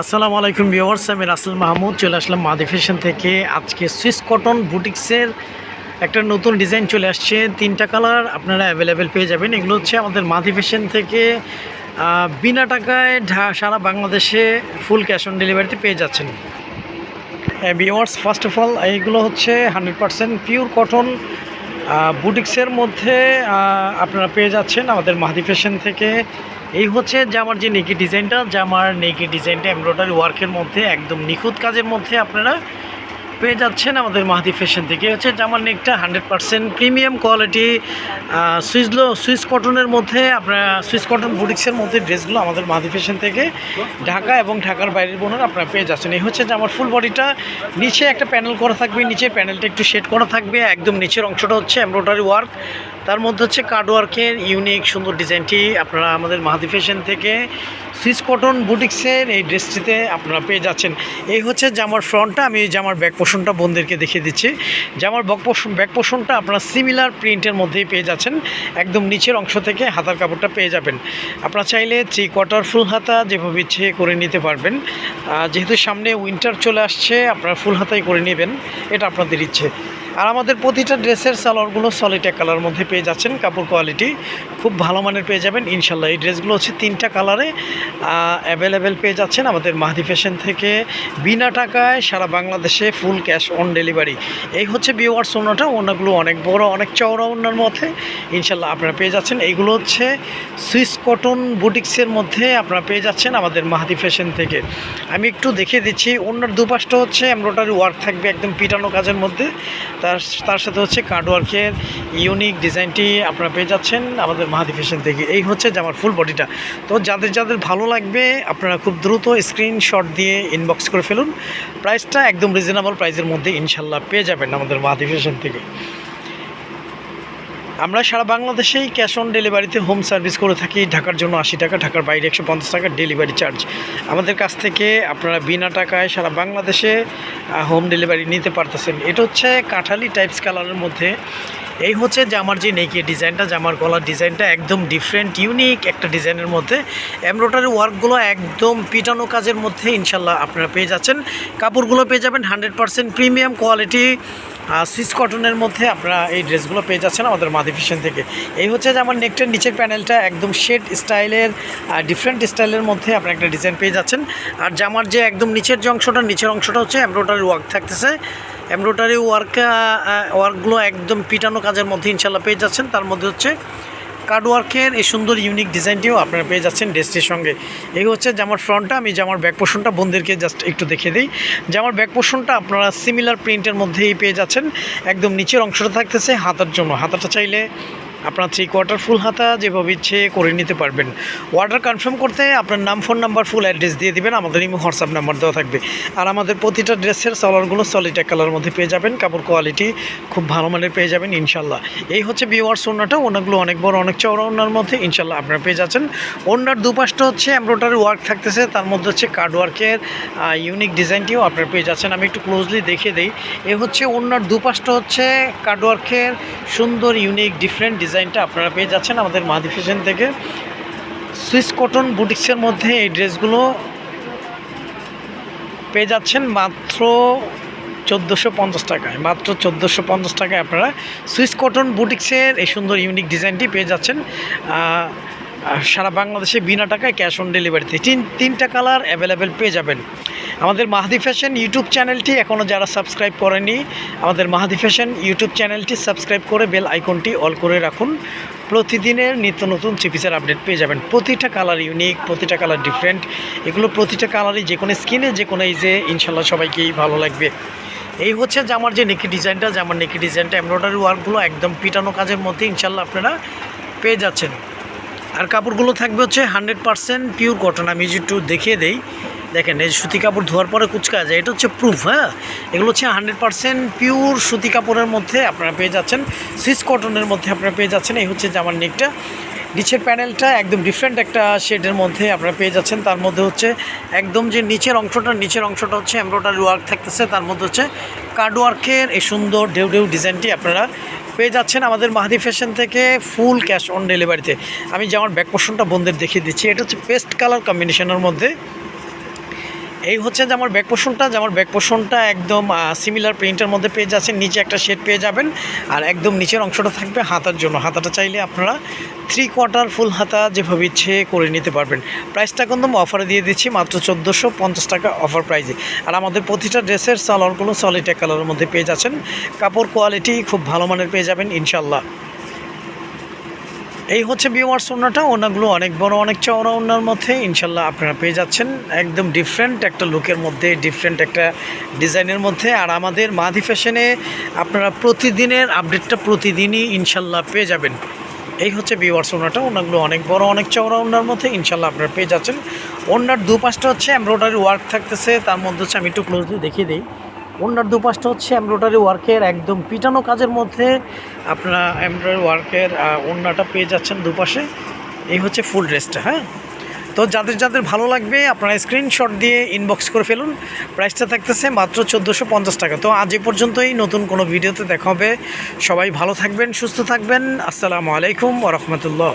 আসসালামু আলাইকুম ভিউয়ার্স, আমি রাসেল মাহমুদ, চলে আসলাম মাদি ফ্যাশন থেকে। আজকে সুইস কটন বুটিক্সের একটা নতুন ডিজাইন চলে আসছে, তিনটা কালার আপনারা অ্যাভেলেবেল পেয়ে যাবেন। এগুলো হচ্ছে আমাদের মাদি ফ্যাশন থেকে বিনা টাকায় ঢা- সারা বাংলাদেশে ফুল ক্যাশ অন ডেলিভারিতে পেয়ে যাচ্ছেন। ভিউয়ার্স ফার্স্ট অফ অল এইগুলো হচ্ছে হান্ড্রেড পারসেন্ট পিওর কটন বুটিক্সের মধ্যে আপনারা পেয়ে যাচ্ছেন আমাদের মাহাদি ফ্যাশন থেকে। এই হচ্ছে জামার যে নেকি ডিজাইনটা জামার নেকি ডিজাইনটা এমব্রয়ডারি ওয়ার্কের মধ্যে, একদম নিখুঁত কাজের মধ্যে আপনারা পেয়ে যাচ্ছেন আমাদের মাহাদি ফ্যাশন থেকে। হচ্ছে জামার নেকটা হান্ড্রেড পারসেন্ট প্রিমিয়াম কোয়ালিটি সুইজলো সুইস কটনের মধ্যে, আপনার সুইস কটন বুটিক্সের মধ্যে ড্রেসগুলো আমাদের মাহাদি ফ্যাশন থেকে ঢাকা এবং ঢাকার বাইরের বোনের আপনারা পেয়ে যাচ্ছেন। এই হচ্ছে জামার ফুল বডিটা নিচে একটা প্যানেল করা থাকবে, নিচে প্যানেলটা একটু শেড করা থাকবে, একদম নিচের অংশটা হচ্ছে এমব্রয়ডারি ওয়ার্ক তার মধ্যে হচ্ছে কার্ড ওয়ার্কের ইউনিক সুন্দর ডিজাইনটি আপনারা আমাদের মাহাদি ফ্যাশন থেকে সুইস কটন বুটিক্সের এই ড্রেসটিতে আপনারা পেয়ে যাচ্ছেন। এই হচ্ছে জামার ফ্রন্টটা আমি জামার ব্যাক পোষণটা বোনদেরকে দেখিয়ে দিচ্ছি। জামার ব্যাক পোষণ ব্যাক পোষণটা আপনারা সিমিলার প্রিন্টের মধ্যেই পেয়ে যাচ্ছেন। একদম নিচের অংশ থেকে হাতার কাপড়টা পেয়ে যাবেন। আপনারা চাইলে থ্রি কোয়ার্টার ফুল হাতা যেভাবে ইচ্ছে করে নিতে পারবেন। যেহেতু সামনে উইন্টার চলে আসছে, আপনারা ফুল হাতাই করে নেবেন। এটা আপনাদের ইচ্ছে। আর আমাদের প্রতিটা ড্রেসের সালোয়ারগুলো সলিড এক কালার মধ্যে পেয়ে যাচ্ছেন, কাপড় কোয়ালিটি খুব ভালো মানের পেয়ে যাবেন। ইনশাল্লাহ এই ড্রেসগুলো হচ্ছে তিনটা কালারে অ্যাভেলেবেল পেয়ে যাচ্ছেন আমাদের মাহাদি ফ্যাশন থেকে। বিনা টাকায় সারা বাংলাদেশে ফুল ক্যাশ অন ডেলিভারি এই হচ্ছে বিওয়ার্স ওনাটা ওনাগুলো অনেক বড়, অনেক চওড়া ওনার মধ্যে। ইনশাল্লাহ আপনারা পেয়ে যাচ্ছেন। এইগুলো হচ্ছে সুইস কটন বুটিক্সের মধ্যে আপনারা পেয়ে যাচ্ছেন আমাদের মাহাদি ফ্যাশন থেকে। আমি একটু দেখিয়ে দিচ্ছি, অন্যার দুপাশটা হচ্ছে এমব্রয়ডারি ওয়ার্ক থাকবে একদম পিটানো কাজের মধ্যে। তার তার সাথে হচ্ছে কার্ডওয়ার্কের ইউনিক ডিজাইনটি আপনারা পেয়ে যাচ্ছেন আমাদের মাহাদি ফ্যাশন থেকে। এই হচ্ছে জামার ফুল বডিটা তো যাদের যাদের ভালো লাগবে, আপনারা খুব দ্রুত স্ক্রিনশট দিয়ে ইনবক্স করে ফেলুন। প্রাইসটা একদম রিজনেবল প্রাইসের মধ্যে ইনশাল্লাহ পেয়ে যাবেন আমাদের মাহাদি ফ্যাশন থেকে। আমরা সারা বাংলাদেশেই ক্যাশ অন ডেলিভারিতে হোম সার্ভিস করে থাকি। ঢাকার জন্য আশি টাকা, ঢাকার বাইরে একশো পঞ্চাশ টাকা ডেলিভারি চার্জ আমাদের কাছ থেকে আপনারা বিনা টাকায় সারা বাংলাদেশে হোম ডেলিভারি নিতে পারতেছেন। এটা হচ্ছে কাঁঠালি টাইপস কালারের মধ্যে। এই হচ্ছে জামার যে নেকি ডিজাইনটা, জামার গলার ডিজাইনটা একদম ডিফারেন্ট ইউনিক একটা ডিজাইনের মধ্যে। এমব্রয়ডারি ওয়ার্কগুলো একদম পিটানো কাজের মধ্যে ইনশাল্লাহ আপনারা পেয়ে যাচ্ছেন। কাপড়গুলো পেয়ে যাবেন hundred percent premium quality Swiss কটনের মধ্যে আপনারা এই ড্রেসগুলো পেয়ে যাচ্ছেন আমাদের মাদি ফ্যাশন থেকে। এই হচ্ছে যে আমার নেকটার নিচের প্যানেলটা একদম শেড স্টাইলের ডিফারেন্ট স্টাইলের মধ্যে আপনারা একটা ডিজাইন পেয়ে যাচ্ছেন। আর জামার যে একদম নিচের যে অংশটা, নিচের অংশটা হচ্ছে এমব্রয়ডারি ওয়ার্ক থাকতেছে। এমব্রয়ডারি ওয়ার্ক ওয়ার্কগুলো একদম পিটানো কাজের মধ্যে ইনশাল্লাহ পেয়ে যাচ্ছেন। তার মধ্যে হচ্ছে কার্ড ওয়ার্কের এই সুন্দর ইউনিক ডিজাইনটিও আপনারা পেয়ে যাচ্ছেন ড্রেসটির সঙ্গে। এই হচ্ছে জামার ফ্রন্টটা আমি জামার ব্যাক পোর্শনটা বোনদেরকে জাস্ট একটু দেখিয়ে দিই। জামার ব্যাক পোর্শনটা আপনারা সিমিলার প্রিন্টের মধ্যেই পেয়ে যাচ্ছেন। একদম নিচের অংশটা থাকতেছে হাতার জন্য। হাতাটা চাইলে আপনার থ্রি কোয়ার্টার ফুল হাতা যেভাবে ইচ্ছে করে নিতে পারবেন। অর্ডার কনফার্ম করতে আপনার নাম ফোন নাম্বার ফুল অ্যাড্রেস দিয়ে দিবেন। আমাদের ইমো হোয়াটসঅ্যাপ নাম্বার দেওয়া থাকবে। আর আমাদের প্রতিটা ড্রেসের সালোয়ারগুলো সলিড এক কালার মধ্যে পেয়ে যাবেন। কাপড় কোয়ালিটি খুব ভালো মানের পেয়ে যাবেন ইনশাল্লাহ এই হচ্ছে বিওয়ার্স ওনাটা ওনাগুলো অনেক বড়, অনেক চওড়া ওনার মধ্যে ইনশাল্লাহ আপনারা পেয়ে যাচ্ছেন। ওনার দুপাশটা হচ্ছে এমব্রয়ডারি ওয়ার্ক থাকতেছে। তার মধ্যে হচ্ছে কার্ড ওয়ার্কের ইউনিক ডিজাইনটিও আপনারা পেয়ে যাচ্ছেন। আমি একটু ক্লোজলি দেখিয়ে দিই। এ হচ্ছে ওনার দুপাশটা হচ্ছে কার্ড ওয়ার্কের সুন্দর ইউনিক ডিফারেন্ট ডিজাইনটা আপনারা পেয়ে যাচ্ছেন আমাদের মাদি ফ্যাশন থেকে। সুইস কটন বুটিক্সের মধ্যে এই ড্রেসগুলো পেয়ে যাচ্ছেন মাত্র চোদ্দোশো পঞ্চাশ টাকায়। মাত্র চোদ্দোশো পঞ্চাশ টাকায় আপনারা সুইস কটন বুটিক্সের এই সুন্দর ইউনিক ডিজাইনটি পেয়ে যাচ্ছেন। সারা বাংলাদেশে বিনা টাকায় ক্যাশ অন ডেলিভারিতে তিন তিনটা কালার অ্যাভেলেবেল পেয়ে যাবেন। আমাদের মাহাদি ফ্যাশন ইউটিউব চ্যানেলটি এখনও যারা সাবস্ক্রাইব করেনি, আমাদের মাহাদি ফ্যাশন ইউটিউব চ্যানেলটি সাবস্ক্রাইব করে বেল আইকনটি অল করে রাখুন। প্রতিদিনের নিত্য নতুন চিপিসের আপডেট পেয়ে যাবেন। প্রতিটা কালার ইউনিক প্রতিটা কালার ডিফারেন্ট এগুলো প্রতিটা কালারই যে কোনো স্কিনে যে কোনো এই যে ইনশাল্লাহ সবাইকেই ভালো লাগবে। এই হচ্ছে জামার যে নেকি ডিজাইনটা জামার নেকি ডিজাইনটা এমব্রয়ডারি ওয়ার্কগুলো একদম পিটানো কাজের মধ্যে ইনশাল্লাহ আপনারা পেয়ে যাচ্ছেন। আর কাপড়গুলো থাকবে হচ্ছে হান্ড্রেড পারসেন্ট পিওর কটন আমি একটু দেখিয়ে দেই দেখেন, এই সুতি কাপড় ধোয়ার পরে কুচকা যায়, এটা হচ্ছে প্রুফ হ্যাঁ? এগুলো হচ্ছে হান্ড্রেড পারসেন্ট পিওর সুতি কাপড়ের মধ্যে আপনারা পেয়ে যাচ্ছেন। সুইস কটনের মধ্যে আপনারা পেয়ে যাচ্ছেন। এই হচ্ছে জামার নেকটা নিচের প্যানেলটা একদম ডিফারেন্ট একটা শেডের মধ্যে আপনারা পেয়ে যাচ্ছেন। তার মধ্যে হচ্ছে একদম যে নিচের অংশটা নিচের অংশটা হচ্ছে এমব্রয়ডারি ওয়ার্ক থাকতেছে। তার মধ্যে হচ্ছে কার্ড ওয়ার্কের এই সুন্দর ঢেউ ঢেউ ডিজাইনটি আপনারা পেয়ে যাচ্ছেন আমাদের মাহাদি ফ্যাশন থেকে ফুল ক্যাশ অন ডেলিভারিতে আমি যে আমার ব্যাক পোর্শনটা বন্ধের দেখিয়ে দিচ্ছি। এটা হচ্ছে পেস্ট কালার কম্বিনেশনের মধ্যে। এই হচ্ছে যে আমার ব্যাক পোষণটা যে আমার ব্যাক পোষণটা একদম সিমিলার প্রিন্টের মধ্যে পেয়ে যাচ্ছেন। নিচে একটা শেড পেয়ে যাবেন। আর একদম নিচের অংশটা থাকবে হাতার জন্য। হাতাটা চাইলে আপনারা থ্রি কোয়ার্টার ফুল হাতা যেভাবে ইচ্ছে করে নিতে পারবেন। প্রাইসটা কিন্তু অফারে দিয়ে দিচ্ছি, মাত্র চোদ্দোশো পঞ্চাশ টাকা অফার প্রাইজে আর আমাদের প্রতিটা ড্রেসের সালোয়ারগুলো সলিড কালারের মধ্যে পেয়ে যাচ্ছেন। কাপড় কোয়ালিটি খুব ভালো মানের পেয়ে যাবেন ইনশাল্লাহ এই হচ্ছে বিওয়ার্স ওনাটা ওনাগুলো অনেক বড়, অনেক চওড়া ওনার মধ্যে। ইনশাল্লাহ আপনারা পেয়ে যাচ্ছেন। একদম ডিফারেন্ট একটা লুকের মধ্যে ডিফারেন্ট একটা ডিজাইনের মধ্যে। আর আমাদের মাধি ফ্যাশনে আপনারা প্রতিদিনের আপডেটটা প্রতিদিনই ইনশাল্লাহ পেয়ে যাবেন। এই হচ্ছে বিওয়ার্স ওনাটা ওনাগুলো অনেক বড়, অনেক চওড়া ওনার মধ্যে ইনশাল্লাহ আপনারা পেয়ে যাচ্ছেন। ওনার দুপাশটা হচ্ছে এমব্রয়ডারি ওয়ার্ক থাকতেছে। তার মধ্যে হচ্ছে আমি একটু ক্লোজলি দেখিয়ে দিই। ওনার দুপাশটা হচ্ছে এমব্রয়ডারি ওয়ার্কের একদম পিটানো কাজের মধ্যে আপনারা এমব্রয়ডারি ওয়ার্কের ওনাটা পেয়ে যাচ্ছেন দুপাশে। এই হচ্ছে ফুল ড্রেসটা হ্যাঁ? তো যাদের যাদের ভালো লাগবে, আপনারা স্ক্রিনশট দিয়ে ইনবক্স করে ফেলুন। প্রাইসটা থাকতেছে মাত্র চোদ্দোশো পঞ্চাশ টাকা। তো আজ এ পর্যন্তই, নতুন কোনো ভিডিওতে দেখা হবে। সবাই ভালো থাকবেন, সুস্থ থাকবেন। আসসালামু আলাইকুম ওরহমতুল্লাহ